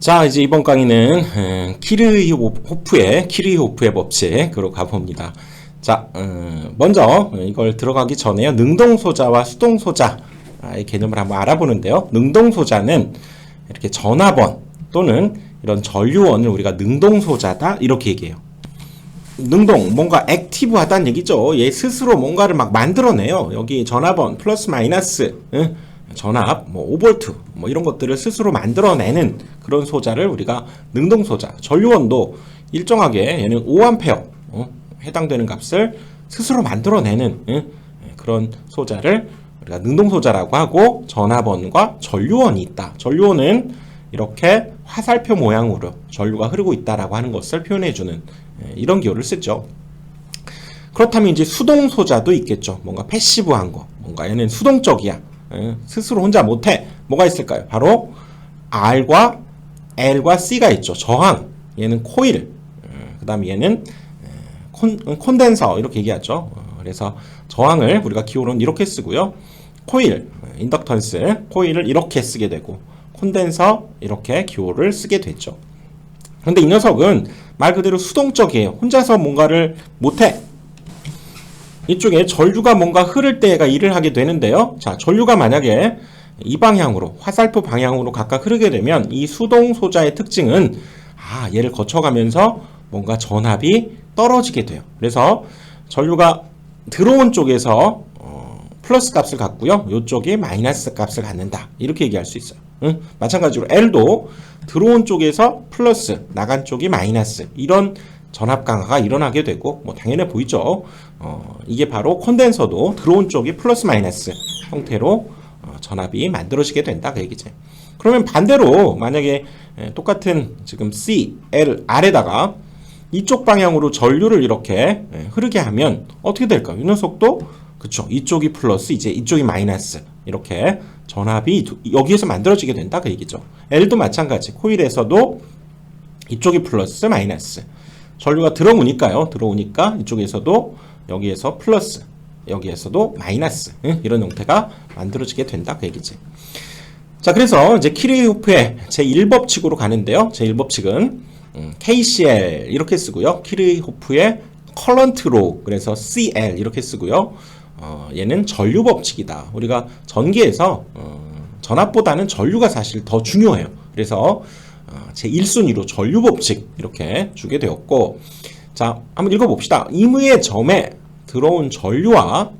자, 이제 이번 강의는 음, 키르호프의 키르호프의 법칙으로 가봅니다. 자, 음, 먼저 이걸 들어가기 전에요. 능동소자와 수동소자의 개념을 한번 알아보는데요. 능동소자는 이렇게 전화번 또는 이런 전류원을 우리가 능동소자다 이렇게 얘기해요. 능동 뭔가 액티브하다는 얘기죠. 얘 스스로 뭔가를 막 만들어내요. 여기 전압원 플러스 마이너스 응? 전압 뭐 5볼트 뭐 이런 것들을 스스로 만들어내는 그런 소자를 우리가 능동 소자. 전류원도 일정하게 얘는 5암페어 어? 해당되는 값을 스스로 만들어내는 응? 그런 소자를 우리가 능동 소자라고 하고 전압원과 전류원이 있다. 전류원은 이렇게 화살표 모양으로 전류가 흐르고 있다라고 하는 것을 표현해주는 예, 이런 기호를 쓰죠. 그렇다면 이제 수동 소자도 있겠죠. 뭔가 패시브한 거, 뭔가 얘는 수동적이야. 예, 스스로 혼자 못해. 뭐가 있을까요? 바로 R과 L과 C가 있죠. 저항. 얘는 코일. 그 다음 얘는 예, 콘, 콘덴서 이렇게 얘기하죠. 어, 그래서 저항을 우리가 기호로는 이렇게 쓰고요. 코일, 인덕턴스, 코일을 이렇게 쓰게 되고 콘덴서 이렇게 기호를 쓰게 됐죠. 근데 이 녀석은 말 그대로 수동적이에요. 혼자서 뭔가를 못해. 이쪽에 전류가 뭔가 흐를 때가 일을 하게 되는데요. 자, 전류가 만약에 이 방향으로, 화살표 방향으로 각각 흐르게 되면 이 수동 소자의 특징은 아, 얘를 거쳐가면서 뭔가 전압이 떨어지게 돼요. 그래서 전류가 들어온 쪽에서 어, 플러스 값을 갖고요. 이쪽이 마이너스 값을 갖는다. 이렇게 얘기할 수 있어요. 응? 마찬가지로 L도 들어온 쪽에서 플러스, 나간 쪽이 마이너스. 이런 전압 강화가 일어나게 되고, 뭐 당연해 보이죠. 어, 이게 바로 콘덴서도 들어온 쪽이 플러스 마이너스 형태로 어, 전압이 만들어지게 된다. 그 얘기지. 그러면 반대로 만약에 에, 똑같은 지금 C, L, R에다가 이쪽 방향으로 전류를 이렇게 에, 흐르게 하면 어떻게 될까요? 이 녀석도 그쵸 이쪽이 플러스 이제 이쪽이 마이너스 이렇게 전압이 두- 여기에서 만들어지게 된다 그 얘기죠. L도 마찬가지 코일에서도 이쪽이 플러스 마이너스 전류가 들어오니까요. 들어오니까 이쪽에서도 여기에서 플러스 여기에서도 마이너스 응? 이런 형태가 만들어지게 된다 그 얘기지. 자 그래서 이제 키르호프의 제 1법칙으로 가는데요. 제 1법칙은 음, KCL 이렇게 쓰고요. 키르호프의 커런트로 그래서 CL 이렇게 쓰고요. 어, 얘는 전류 법칙이다. 우리가 전기에서 어, 전압보다는 전류가 사실 더 중요해요. 그래서 어, 제 1순위로 전류 법칙 이렇게 주게 되었고 자 한번 읽어봅시다. 임의의 점에 들어온 전류와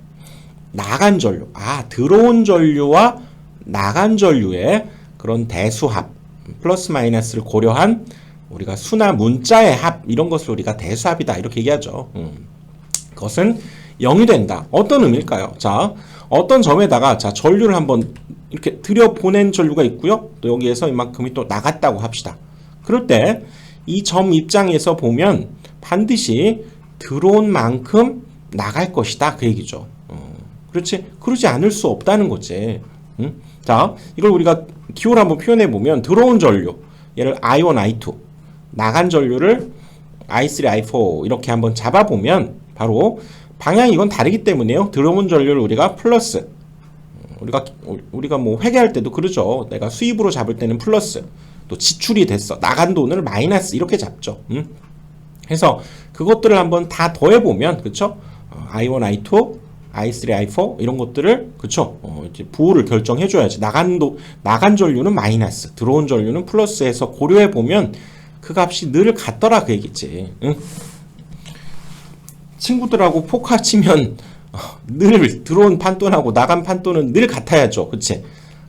나간 전류 아 들어온 전류와 나간 전류의 그런 대수합 플러스 마이너스를 고려한 우리가 수나 문자의 합 이런 것을 우리가 대수합이다 이렇게 얘기하죠. 음. 그것은 0이 된다. 어떤 의미일까요? 자, 어떤 점에다가 자 전류를 한번 이렇게 들여 보낸 전류가 있고요. 또 여기에서 이만큼이 또 나갔다고 합시다. 그럴 때 이 점 입장에서 보면 반드시 들어온 만큼 나갈 것이다 그 얘기죠. 어, 그렇지? 그러지 않을 수 없다는 거지. 응? 자, 이걸 우리가 기호를 한번 표현해 보면 들어온 전류, 얘를 I1, I2, 나간 전류를 I3, I4 이렇게 한번 잡아 보면 바로 방향이 이건 다르기 때문에요. 들어온 전류를 우리가 플러스 우리가 우리가 뭐 회계할 때도 그러죠. 내가 수입으로 잡을 때는 플러스 또 지출이 됐어 나간 돈을 마이너스 이렇게 잡죠. 음? 해서 그것들을 한번 다 더해 보면 그쵸? 어, I1, I2, I3, I4 이런 것들을 그쵸? 어, 이제 부호를 결정해 줘야지. 나간 도 나간 전류는 마이너스, 들어온 전류는 플러스해서 고려해 보면 그 값이 늘 같더라 그 얘기지. 응? 친구들하고 포카 치면 어, 늘 들어온 판돈하고 나간 판돈은 늘 같아야죠. 그치?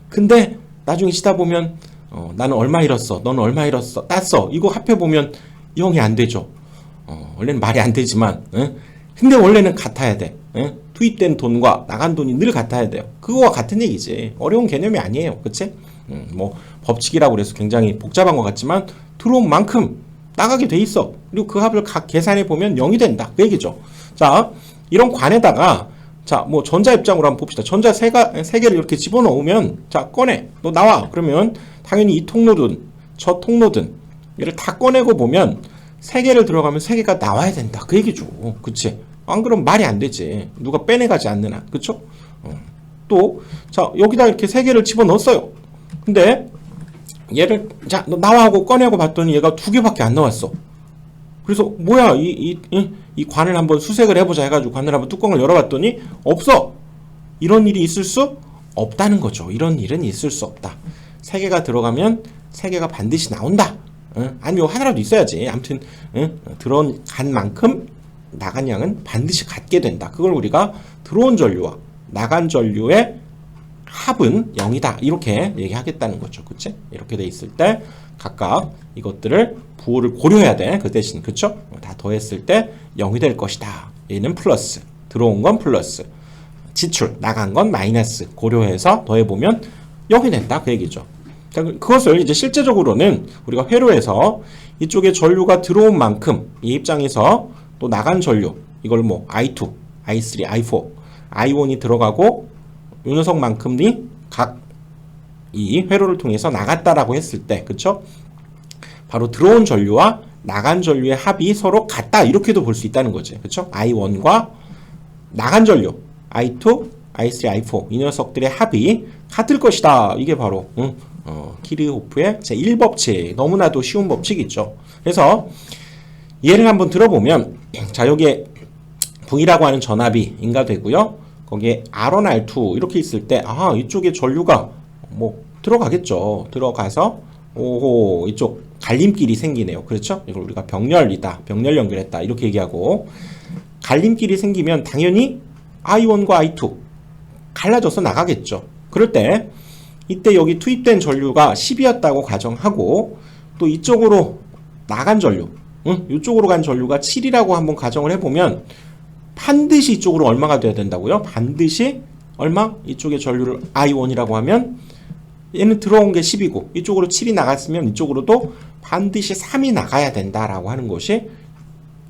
근데 나중에 치다 보면 어, 나는 얼마 잃었어. 너는 얼마 잃었어. 땄어. 이거 합해보면 0이 안 되죠. 어, 원래는 말이 안 되지만 응? 근데 원래는 같아야 돼. 응? 투입된 돈과 나간 돈이 늘 같아야 돼요. 그거와 같은 얘기지. 어려운 개념이 아니에요. 그치? 음, 뭐 법칙이라고 그래서 굉장히 복잡한 것 같지만 들어온 만큼 나가게 돼 있어. 그리고 그 합을 각 계산해 보면 0이 된다. 그 얘기죠. 자, 이런 관에다가 자, 뭐 전자 입장으로 한번 봅시다. 전자 세, 가, 세 개를 이렇게 집어넣으면 자, 꺼내. 너 나와. 그러면 당연히 이 통로든 저 통로든 얘를 다 꺼내고 보면 세 개를 들어가면 세 개가 나와야 된다. 그 얘기죠. 그치? 안 그러면 말이 안 되지. 누가 빼내가지 한. 그쵸? 어. 또, 자, 여기다 이렇게 세 개를 집어넣었어요. 근데 얘를 자너 나와 하고 꺼내고 봤더니 얘가 두 개밖에 안 나왔어. 그래서 뭐야 이 이 이, 이 관을 한번 수색을 해보자 해가지고 관을 한번 뚜껑을 열어봤더니 없어. 이런 일이 있을 수 없다는 거죠. 이런 일은 있을 수 없다. 세 개가 들어가면 세 개가 반드시 나온다. 응? 아니면 하나라도 있어야지. 아무튼 응? 들어간 만큼 나간 양은 반드시 같게 된다. 그걸 우리가 들어온 전류와 나간 전류의 합은 0이다. 이렇게 얘기하겠다는 거죠. 그치? 이렇게 돼 있을 때 각각 이것들을 부호를 고려해야 돼. 그 대신 그쵸? 다 더했을 때 0이 될 것이다. 얘는 플러스. 들어온 건 플러스. 지출, 나간 건 마이너스. 고려해서 더해보면 0이 된다. 그 얘기죠. 자, 그- 그것을 이제 실제적으로는 우리가 회로에서 이쪽에 전류가 들어온 만큼 이 입장에서 또 나간 전류 이걸 뭐 I2, I3, I4, I1이 들어가고 요 녀석만큼이 각 이 회로를 통해서 나갔다라고 했을 때 그쵸? 바로 들어온 전류와 나간 전류의 합이 서로 같다 이렇게도 볼 수 있다는 거지 그쵸? I1과 나간 전류 I2, I3, I4 이 녀석들의 합이 같을 것이다. 이게 바로 응, 어, 키르호프의 제1법칙 너무나도 쉬운 법칙이죠. 그래서 예를 한번 들어보면 자 여기에 V라고 하는 전압이 인가되고요. 거기에 R1, R2 이렇게 있을 때 아 이쪽에 전류가 뭐 들어가겠죠. 들어가서 오호 이쪽 갈림길이 생기네요. 그렇죠? 이걸 우리가 병렬이다. 병렬 연결했다. 이렇게 얘기하고 갈림길이 생기면 당연히 I1과 I2 갈라져서 나가겠죠. 그럴 때 이때 여기 투입된 전류가 10이었다고 가정하고 또 이쪽으로 나간 전류, 응? 이쪽으로 간 전류가 7이라고 한번 가정을 해보면 반드시 이쪽으로 얼마가 돼야 된다고요? 반드시 얼마? 이쪽에 전류를 I1이라고 하면 얘는 들어온 게 10이고 이쪽으로 7이 나갔으면 이쪽으로도 반드시 3이 나가야 된다라고 하는 것이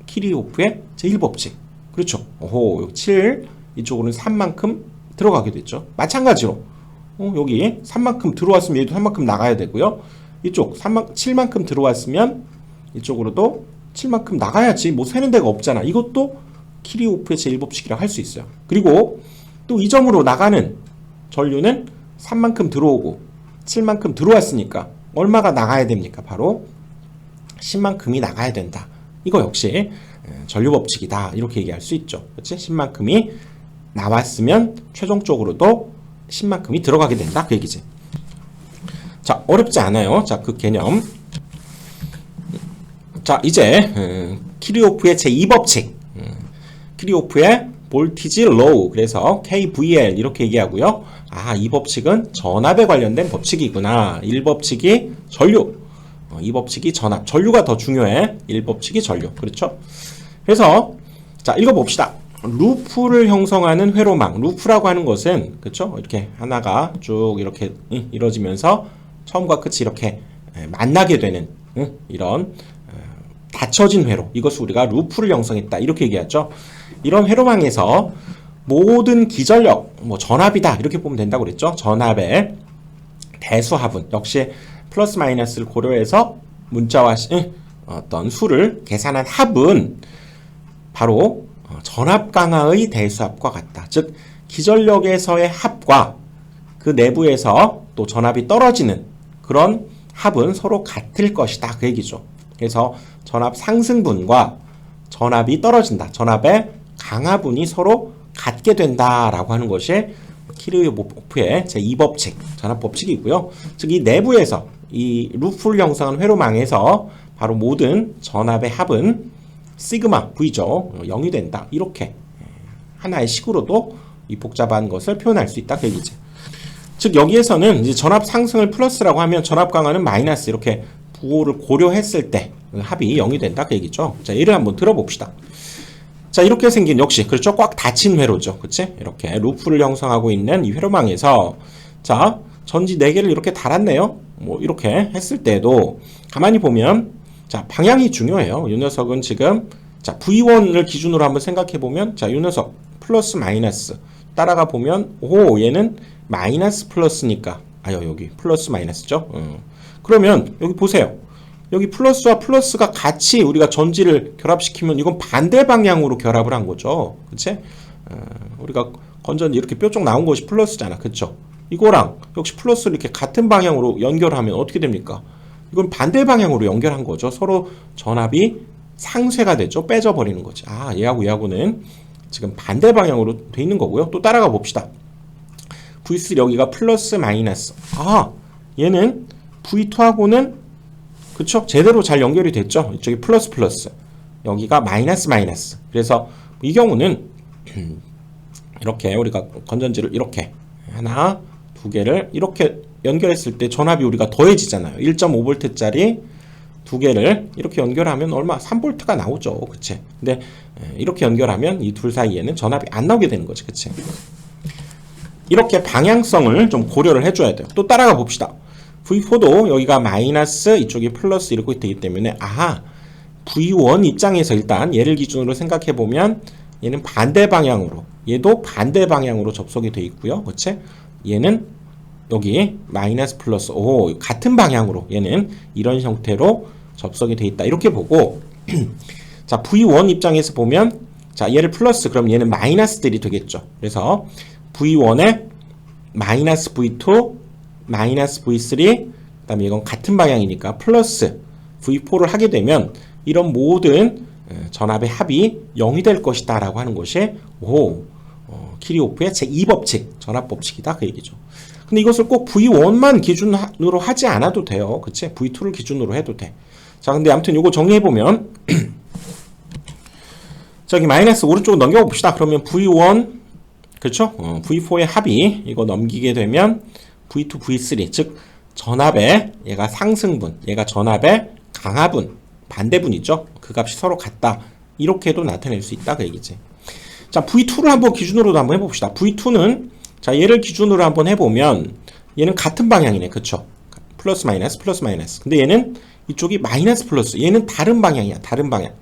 키리호프의 제1법칙. 그렇죠. 여기 7, 이쪽으로는 3만큼 들어가게 됐죠. 마찬가지로, 어, 여기 3만큼 들어왔으면 얘도 3만큼 나가야 되고요. 이쪽 3만, 7만큼 들어왔으면 이쪽으로도 7만큼 나가야지. 뭐 세는 데가 없잖아. 이것도 키리호프의 제1법칙이라 할 수 있어요. 그리고 또이 점으로 나가는 전류는 3만큼 들어오고 7만큼 들어왔으니까 얼마가 나가야 됩니까? 바로 10만큼이 나가야 된다. 이거 역시 에, 전류 법칙이다. 이렇게 얘기할 수 있죠. 그렇지? 10만큼이 나왔으면 최종적으로도 10만큼이 들어가게 된다. 그 얘기지. 자, 어렵지 않아요. 자, 그 개념. 자, 이제 음, 키리오프의 제2법칙. 음, 키리오프의 볼티지 로우. 그래서 KVL 이렇게 얘기하고요. 아, 이 법칙은 전압에 관련된 법칙이구나. 1법칙이 전류. 어, 이 법칙이 전압. 전류가 더 중요해. 1법칙이 전류. 그렇죠? 그래서 자, 읽어 봅시다. 루프를 형성하는 회로망. 루프라고 하는 것은 그렇죠? 이렇게 하나가 쭉 이렇게 응, 이루어지면서 처음과 끝이 이렇게 에, 만나게 되는 응, 이런 어, 닫혀진 회로. 이것을 우리가 루프를 형성했다. 이렇게 얘기하죠. 이런 회로망에서 모든 기전력, 뭐 전압이다. 이렇게 보면 된다고 그랬죠. 전압의 대수합은 역시 플러스 마이너스를 고려해서 문자와 어떤 수를 계산한 합은 바로 어, 전압 강화의 대수합과 같다. 즉 기전력에서의 합과 그 내부에서 또 전압이 떨어지는 그런 합은 서로 같을 것이다. 그 얘기죠. 그래서 전압 상승분과 전압이 떨어진다. 전압의 강화분이 서로 같게 된다라고 하는 것이 키르호프의 제2법칙, 전압법칙이고요. 즉 이 내부에서 이 루프를 형성한 회로망에서 바로 모든 전압의 합은 시그마 V죠. 0이 된다. 이렇게 하나의 식으로도 이 복잡한 것을 표현할 수 있다. 그 얘기지. 즉 여기에서는 이제 전압 상승을 플러스라고 하면 전압 강화는 마이너스 이렇게 부호를 고려했을 때 합이 0이 된다. 그 얘기죠. 자, 예를 한번 들어봅시다. 자, 이렇게 생긴 역시 그렇죠. 꽉 닫힌 회로죠. 그치? 이렇게 루프를 형성하고 있는 이 회로망에서 자, 전지 4개를 이렇게 달았네요. 뭐 이렇게 했을 때도 가만히 보면 자, 방향이 중요해요. 이 녀석은 지금 자, V1을 기준으로 한번 생각해 보면 자, 이 녀석 플러스 마이너스 따라가 보면 오, 얘는 마이너스 플러스니까 아유, 여기 플러스 마이너스죠. 어. 그러면 여기 보세요. 여기 플러스와 플러스가 같이 우리가 전지를 결합시키면 이건 반대 방향으로 결합을 한 거죠. 그치? 어, 우리가 건전지 이렇게 뾰족 나온 것이 플러스잖아. 그쵸? 이거랑 역시 플러스를 이렇게 같은 방향으로 연결하면 어떻게 됩니까? 이건 반대 방향으로 연결한 거죠. 서로 전압이 상쇄가 되죠. 빼져 버리는 거지. 아, 얘하고 얘하고는 지금 반대 방향으로 돼 있는 거고요. 또 따라가 봅시다. V3 여기가 플러스 마이너스. 아, 얘는 V2하고는 그쵸? 제대로 잘 연결이 됐죠? 이쪽이 플러스 플러스. 여기가 마이너스 마이너스. 그래서 이 경우는 이렇게 우리가 건전지를 이렇게 하나, 두 개를 이렇게 연결했을 때 전압이 우리가 더해지잖아요. 1.5V짜리 두 개를 이렇게 연결하면 얼마? 3V가 나오죠. 그치? 근데 에, 이렇게 연결하면 이 둘 사이에는 전압이 안 나오게 되는 거지. 그치? 이렇게 방향성을 좀 고려를 해줘야 돼요. 또 따라가 봅시다. V4도 여기가 마이너스 이쪽이 플러스 이렇게 되기 때문에 아하 V1 입장에서 일단 얘를 기준으로 생각해 보면 얘는 반대 방향으로 얘도 반대 방향으로 접속이 돼 있고요. 그치? 얘는 여기 마이너스 플러스 오 같은 방향으로 얘는 이런 형태로 접속이 돼 있다. 이렇게 보고 자 V1 입장에서 보면 자 얘를 플러스 그럼 얘는 마이너스들이 되겠죠. 그래서 V1에 마이너스 V2 마이너스 V3 그 다음에 이건 같은 방향이니까 플러스 V4를 하게 되면 이런 모든 어, 전압의 합이 0이 될 것이다 라고 하는 것이 오 어, 키리오프의 제2법칙 전압 법칙이다 그 얘기죠. 근데 이것을 꼭 V1만 기준으로 하지 않아도 돼요. 그치? V2를 기준으로 해도 돼. 자, 근데 아무튼 이거 정리해보면, 저기 마이너스 오른쪽으로 넘겨봅시다. 그러면 V1, 그렇죠? 어, V4의 합이 이거 넘기게 되면 V2, V3, 즉 전압의 얘가 상승분, 얘가 전압의 강하분, 반대분이죠. 그 값이 서로 같다. 이렇게도 나타낼 수 있다 그 얘기지. 자, V2를 한번 기준으로도 한번 해봅시다. V2는 자, 얘를 기준으로 한번 해보면 얘는 같은 방향이네. 그쵸? 플러스 마이너스 플러스 마이너스. 근데 얘는 이쪽이 마이너스 플러스. 얘는 다른 방향이야. 다른 방향.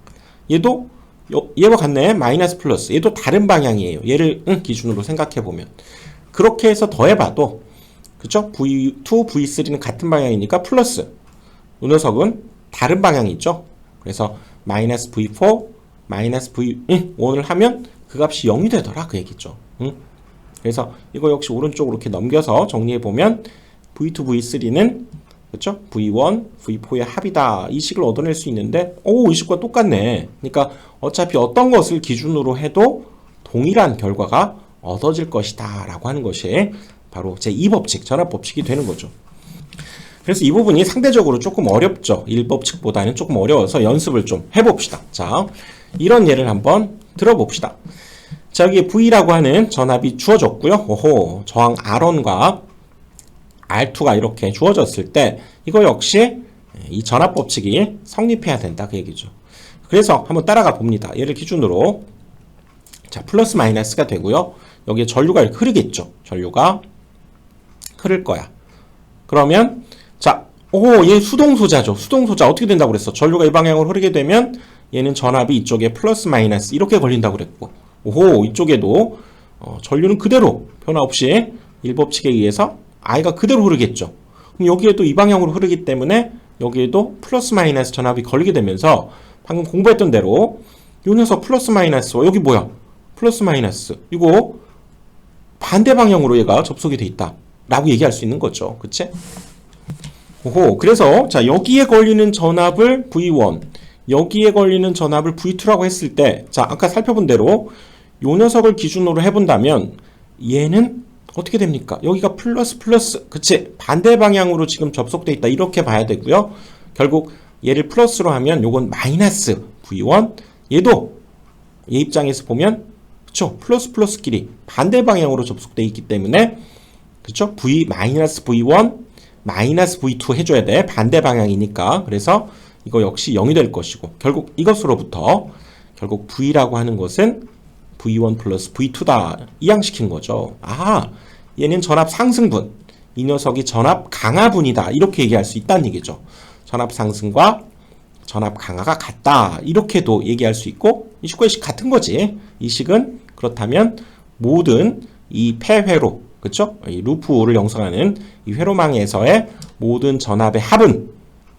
얘도 요- 얘와 같네. 마이너스 플러스. 얘도 다른 방향이에요. 얘를 응, 기준으로 생각해보면. 그렇게 해서 더해봐도 그쵸? V2, V3는 같은 방향이니까 플러스. 이 녀석은 다른 방향이 있죠? 그래서 마이너스 V4, 마이너스 V1을 하면 그 값이 0이 되더라. 그 얘기죠. 응? 그래서 이거 역시 오른쪽으로 이렇게 넘겨서 정리해 보면 V2, V3는 그렇죠? V1, V4의 합이다. 이 식을 얻어낼 수 있는데 오, 이 식과 똑같네. 그러니까 어차피 어떤 것을 기준으로 해도 동일한 결과가 얻어질 것이다 라고 하는 것이 바로 제2법칙, 전압법칙이 되는 거죠. 그래서 이 부분이 상대적으로 조금 어렵죠. 1법칙보다는 조금 어려워서 연습을 좀 해봅시다. 자, 이런 예를 한번 들어봅시다. 자, 여기 V라고 하는 전압이 주어졌고요. 오호, 저항 R1과 R2가 이렇게 주어졌을 때 이거 역시 이 전압 법칙이 성립해야 된다 그 얘기죠. 그래서 한번 따라가 봅니다. 얘를 기준으로 자, 플러스 마이너스가 되고요. 여기에 전류가 흐르겠죠. 전류가 흐를 거야. 그러면 자, 오, 얘 수동 소자죠. 수동 소자 어떻게 된다고 그랬어? 전류가 이 방향으로 흐르게 되면 얘는 전압이 이쪽에 플러스 마이너스 이렇게 걸린다고 그랬고. 오호, 이쪽에도 어, 전류는 그대로 변화 없이 일법칙에 의해서 I가 그대로 흐르겠죠. 그럼 여기에도 이 방향으로 흐르기 때문에 여기에도 플러스 마이너스 전압이 걸리게 되면서 방금 공부했던 대로 요 녀석 플러스 마이너스 여기 뭐야? 플러스 마이너스 이거 반대 방향으로 얘가 접속이 돼 있다. 라고 얘기할 수 있는 거죠. 그치? 오호. 그래서, 자, 여기에 걸리는 전압을 V1, 여기에 걸리는 전압을 V2라고 했을 때, 자, 아까 살펴본 대로, 요 녀석을 기준으로 해본다면, 얘는 어떻게 됩니까? 여기가 플러스 플러스, 그치? 반대 방향으로 지금 접속돼 있다. 이렇게 봐야 되고요. 결국, 얘를 플러스로 하면 요건 마이너스 V1, 얘도 얘 입장에서 보면, 그쵸? 플러스 플러스끼리 반대 방향으로 접속돼 있기 때문에, 그쵸? V 마이너스 V1 마이너스 V2 해줘야 돼. 반대 방향이니까. 그래서 이거 역시 0이 될 것이고. 결국 이것으로부터 결국 V라고 하는 것은 V1 플러스 V2다 이양시킨 거죠. 아 얘는 전압 상승분. 이 녀석이 전압 강화분이다. 이렇게 얘기할 수 있다는 얘기죠. 전압 상승과 전압 강화가 같다. 이렇게도 얘기할 수 있고 이 식과 식 같은 거지. 이 식은 그렇다면 모든 이 폐회로 그쵸? 이 루프를 형성하는 이 회로망에서의 모든 전압의 합은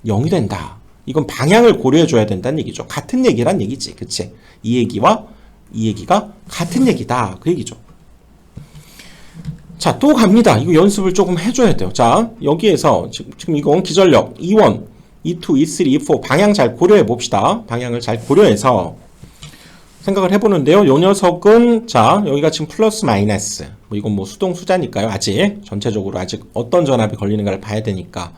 0이 된다. 이건 방향을 고려해 줘야 된다는 얘기죠. 같은 얘기란 얘기지. 그치? 이 얘기와 이 얘기가 같은 얘기다. 그 얘기죠. 자, 또 갑니다. 이거 연습을 조금 해줘야 돼요. 자, 여기에서 지금, 지금 이건 기전력 E1, E2, E3, E4 방향 잘 고려해 봅시다. 방향을 잘 고려해서 생각을 해보는데요. 요 녀석은 자 여기가 지금 플러스 마이너스 뭐 이건 뭐 수동 수자니까요. 아직 전체적으로 아직 어떤 전압이 걸리는가를 봐야 되니까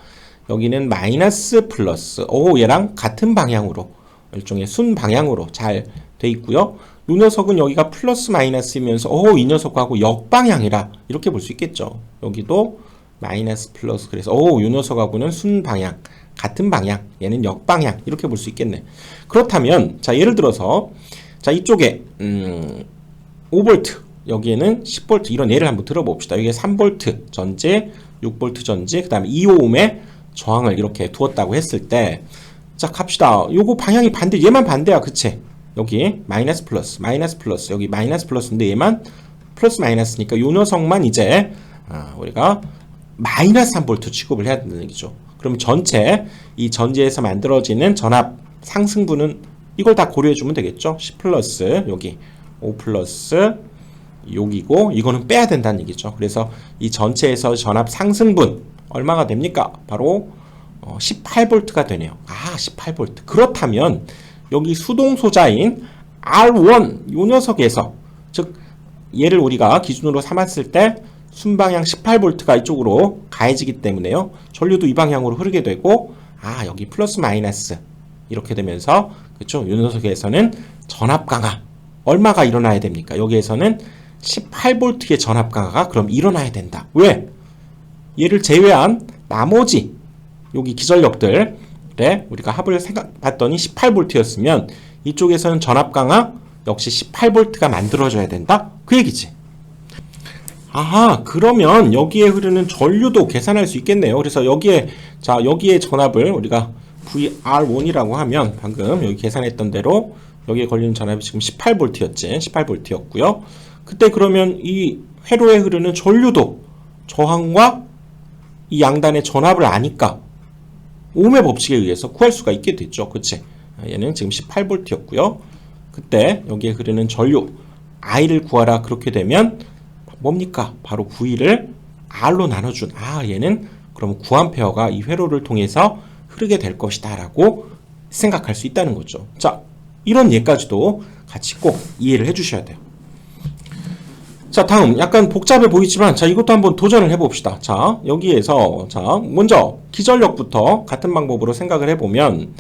여기는 마이너스 플러스 오 얘랑 같은 방향으로 일종의 순 방향으로 잘 돼 있고요. 요 녀석은 여기가 플러스 마이너스이면서 오이 녀석하고 역방향이라 이렇게 볼 수 있겠죠. 여기도 마이너스 플러스 그래서 오요 녀석하고는 순 방향 같은 방향 얘는 역방향 이렇게 볼 수 있겠네. 그렇다면 자 예를 들어서 자 이쪽에 음 5V 여기에는 10V 이런 예를 한번 들어봅시다. 여기에 3V 전지 6V 전지 그 다음에 2오음의 저항을 이렇게 두었다고 했을 때 자 갑시다. 요거 방향이 반대 얘만 반대야 그치? 여기 마이너스 플러스 마이너스 플러스 여기 마이너스 플러스인데 얘만 플러스 마이너스니까 요 녀석만 이제 아, 우리가 마이너스 3V 취급을 해야 된다는 얘기죠. 그럼 전체 이 전지에서 만들어지는 전압 상승분은 이걸 다 고려해 주면 되겠죠. 10 플러스 여기 5 플러스 여기고 이거는 빼야 된다는 얘기죠. 그래서 이 전체에서 전압 상승분 얼마가 됩니까? 바로 어, 18V가 되네요. 아, 18V. 그렇다면 여기 수동 소자인 R1 요 녀석에서 즉 얘를 우리가 기준으로 삼았을 때 순방향 18V가 이쪽으로 가해지기 때문에요. 전류도 이 방향으로 흐르게 되고 아, 여기 플러스 마이너스 이렇게 되면서 그렇죠? 요 녀석에서는 전압 강화 얼마가 일어나야 됩니까? 여기에서는 18V의 전압 강화가 그럼 일어나야 된다. 왜? 얘를 제외한 나머지 여기 기전력들 네, 우리가 합을 생각 봤더니 18V였으면 이쪽에서는 전압 강화 역시 18V가 만들어져야 된다. 그 얘기지. 아하, 그러면 여기에 흐르는 전류도 계산할 수 있겠네요. 그래서 여기에 자 여기에 전압을 우리가 VR1이라고 하면 방금 여기 계산했던 대로 여기에 걸리는 전압이 지금 18V였지. 18V였고요. 그때 그러면 이 회로에 흐르는 전류도 저항과 이 양단의 전압을 아니까 오음의 법칙에 의해서 구할 수가 있게 됐죠. 그치? 얘는 지금 18V였고요. 그때 여기에 흐르는 전류 I를 구하라 그렇게 되면 뭡니까? 바로 V를 R로 나눠준 아 얘는 그럼 9A가 이 회로를 통해서 흐르게 될 것이다 라고 생각할 수 있다는 거죠. 자 이런 예까지도 같이 꼭 이해를 해 주셔야 돼요. 자 다음 약간 복잡해 보이지만 자 이것도 한번 도전을 해봅시다. 자 여기에서 자 먼저 기전력부터 같은 방법으로 생각을 해보면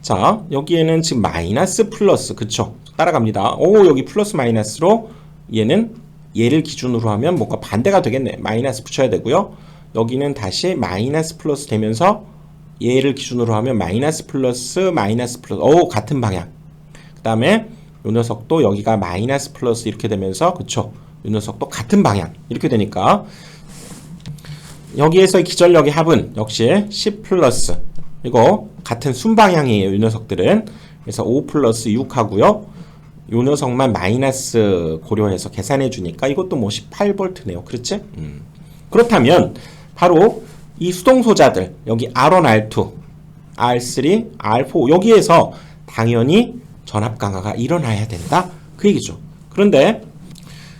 자 여기에는 지금 마이너스 플러스 그쵸 따라갑니다. 오 여기 플러스 마이너스로 얘는 얘를 기준으로 하면 뭔가 반대가 되겠네. 마이너스 붙여야 되고요. 여기는 다시 마이너스 플러스 되면서 얘를 기준으로 하면 마이너스 플러스 마이너스 플러스 오 같은 방향. 그 다음에 요 녀석도 여기가 마이너스 플러스 이렇게 되면서 그쵸? 요 녀석도 같은 방향. 이렇게 되니까. 여기에서의 기전력의 합은 역시 10 플러스. 이거 같은 순방향이에요 이 녀석들은. 그래서 5 플러스 6 하고요. 요 녀석만 마이너스 고려해서 계산해 주니까 이것도 뭐 18V네요. 그렇지? 음. 그렇다면 바로 이 수동소자들 여기 R1, R2, R3, R4 여기에서 당연히 전압 강화가 일어나야 된다 그 얘기죠 그런데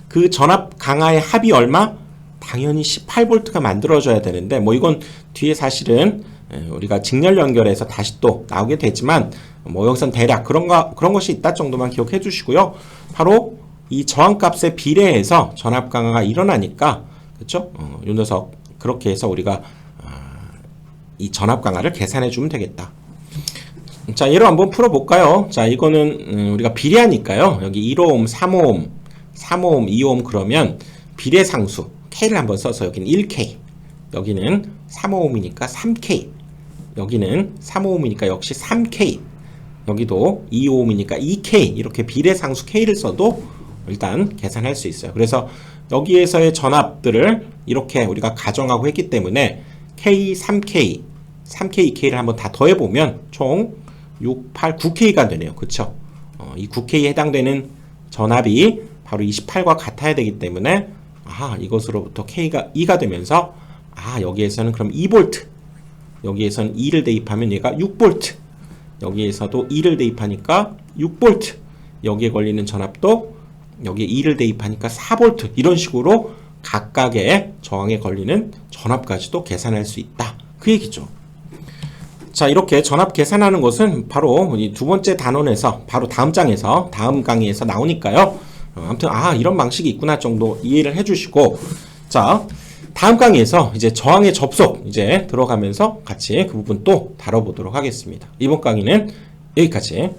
그 전압 강화의 합이 얼마? 당연히 18V가 만들어져야 되는데 뭐 이건 뒤에 사실은 우리가 직렬 연결해서 다시 또 나오게 되지만 뭐 여기선 대략 그런 거 그런 것이 있다 정도만 기억해 주시고요. 바로 이 저항값에 비례해서 전압 강화가 일어나니까 그렇죠? 어, 요 녀석 그렇게 해서 우리가 아, 이 전압 강화를 계산해 주면 되겠다. 자, 예로 한번 풀어 볼까요? 자, 이거는 음, 우리가 비례하니까요. 여기 1옴, 3옴, 3옴, 2옴 그러면 비례 상수 K를 한번 써서 여기는 1K 여기는 3옴이니까 3K 여기는 3옴이니까 역시 3K 여기도 2옴이니까 2K 이렇게 비례 상수 K를 써도 일단 계산할 수 있어요. 그래서 여기에서의 전압들을 이렇게 우리가 가정하고 했기 때문에 K, 3K, 3K, 2K를 한번 다 더해보면 총 6, 8, 9K가 되네요. 그쵸? 어, 이 9K에 해당되는 전압이 바로 28과 같아야 되기 때문에 아 이것으로부터 K가 2가 되면서 아 여기에서는 그럼 2V 여기에서는 2를 대입하면 얘가 6V 여기에서도 2를 대입하니까 6V 여기에 걸리는 전압도 여기에 2를 대입하니까 4V 이런 식으로 각각의 저항에 걸리는 전압까지도 계산할 수 있다. 그 얘기죠. 자, 이렇게 전압 계산하는 것은 바로 이두 번째 단원에서 바로 다음 장에서 다음 강의에서 나오니까요. 어, 아무튼 아 이런 방식이 있구나 정도 이해를 해 주시고 자 다음 강의에서 이제 저항의 접속 이제 들어가면서 같이 그 부분 또 다뤄보도록 하겠습니다. 이번 강의는 여기까지